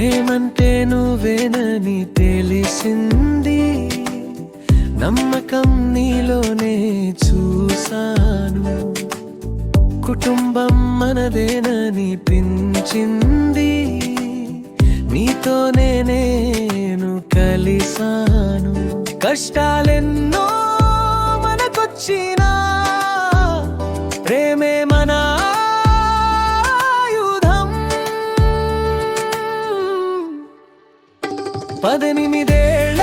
ప్రేమంటే నువ్వేనని తెలిసింది. నమ్మకం నీలోనే చూశాను. కుటుంబం మనదేనని పించింది. నీతోనే నేను కలిసాను కష్టాలెన్నో మనకొచ్చిన పద్దెనిమిదేళ్ళ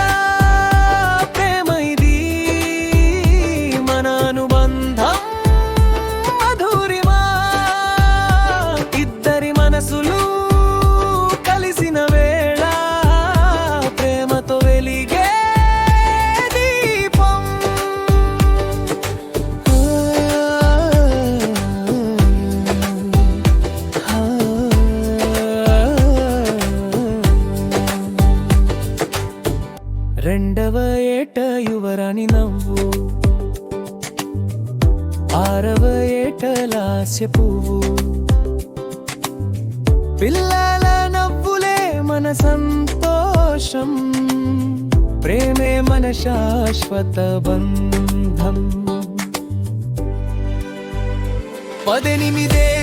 రెండవ ఏట యువరాణి నవ్వు. ఆరవ ఏట లాస్య పువ్వు. పిల్లల నవ్వులే మన సంతోషం. ప్రేమే మన శాశ్వత బంధం. పదెనిమిదే